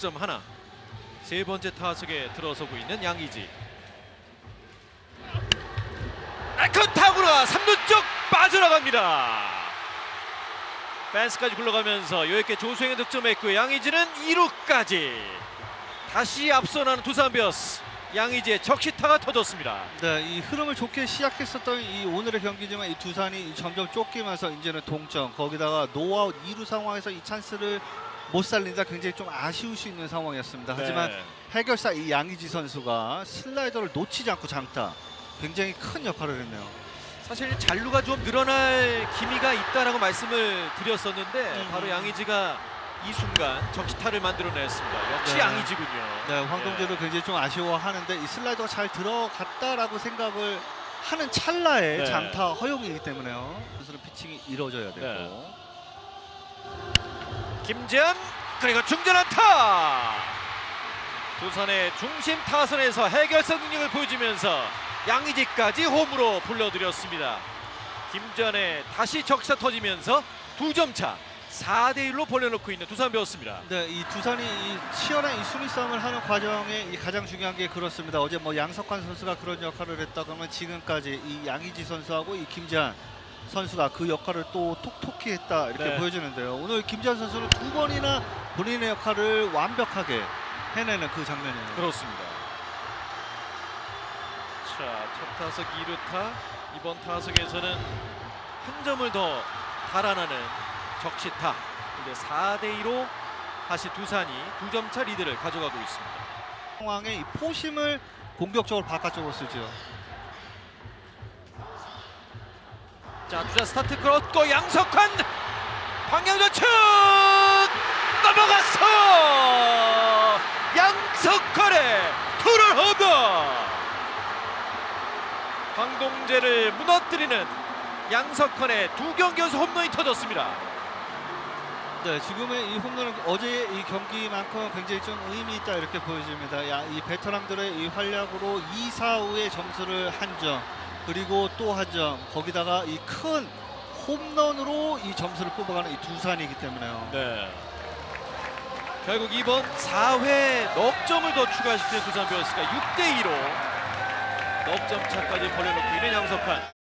득점 하나. 세 번째 타석에 들어서고 있는 양의지. 큰 타구가 3루 쪽 빠져나갑니다. 펜스까지 굴러가면서 여유있게 조수행에 득점했고 양의지는 2루까지 다시 앞서나는 두산 베어스 양의지의 적시타가 터졌습니다. 네, 이 흐름을 좋게 시작했었던 이 오늘의 경기지만 이 두산이 점점 쫓기면서 이제는 동점 거기다가 노아웃 2루 상황에서 이 찬스를 못 살린다 굉장히 좀 아쉬울 수 있는 상황이었습니다. 하지만 네. 해결사 이 양의지 선수가 슬라이더를 놓치지 않고 장타 굉장히 큰 역할을 했네요. 사실 잔루가 좀 늘어날 기미가 있다라고 말씀을 드렸었는데 음. 바로 양의지가 이 순간 적시타를 만들어냈습니다. 역시 네. 양의지군요. 네, 황동재도 굉장히 좀 아쉬워하는데 이 슬라이더가 잘 들어갔다라고 생각을 하는 찰나에 네. 장타 허용이기 때문에요. 선수는 피칭이 이루어져야 되고. 네. 김재현 그리고 중전 안타. 두산의 중심 타선에서 해결사 능력을 보여주면서 양의지까지 홈으로 불러들였습니다. 김재현의 다시 적시타 터지면서 두 점 차. 4대 1로 벌려놓고 있는 두산 배웠습니다. 네, 이 두산이 이 치열한 이 순위 싸움을 하는 과정에 이 가장 중요한 게 그렇습니다. 어제 뭐 양석환 선수가 그런 역할을 했다 그러면 지금까지 이 양의지 선수하고 이 김재한 선수가 그 역할을 또 톡톡히 했다 이렇게 네. 보여주는데요. 오늘 김재한 선수는 두 번이나 본인의 역할을 완벽하게 해내는 그 장면이에요. 그렇습니다. 자, 첫 타석 2루타 이번 타석에서는 한 점을 더 달아나는 적시타. 이제 4대 2로 다시 두산이 두 점 차 리드를 가져가고 있습니다. 상황에 이 포심을 공격적으로 바깥쪽으로 쓰죠. 자, 두산 스타트 끌었고 양석환 방향 좌측 넘어갔어. 양석환의 투런 홈런. 황동재를 무너뜨리는 양석환의 두 경기 연속 홈런이 터졌습니다. 네, 지금의 이 홈런은 어제 이 경기만큼 굉장히 좀 의미 있다 이렇게 보여집니다. 야, 이 베테랑들의 이 활약으로 2, 4후의 점수를 한 점, 그리고 또 한 점, 거기다가 이 큰 홈런으로 이 점수를 뽑아가는 이 두산이기 때문에요. 네. 결국 이번 4회 넉 점을 더 추가시키는 두산 베어스가 6대 2로 넉 점 차까지 벌려놓고 있는 양석환.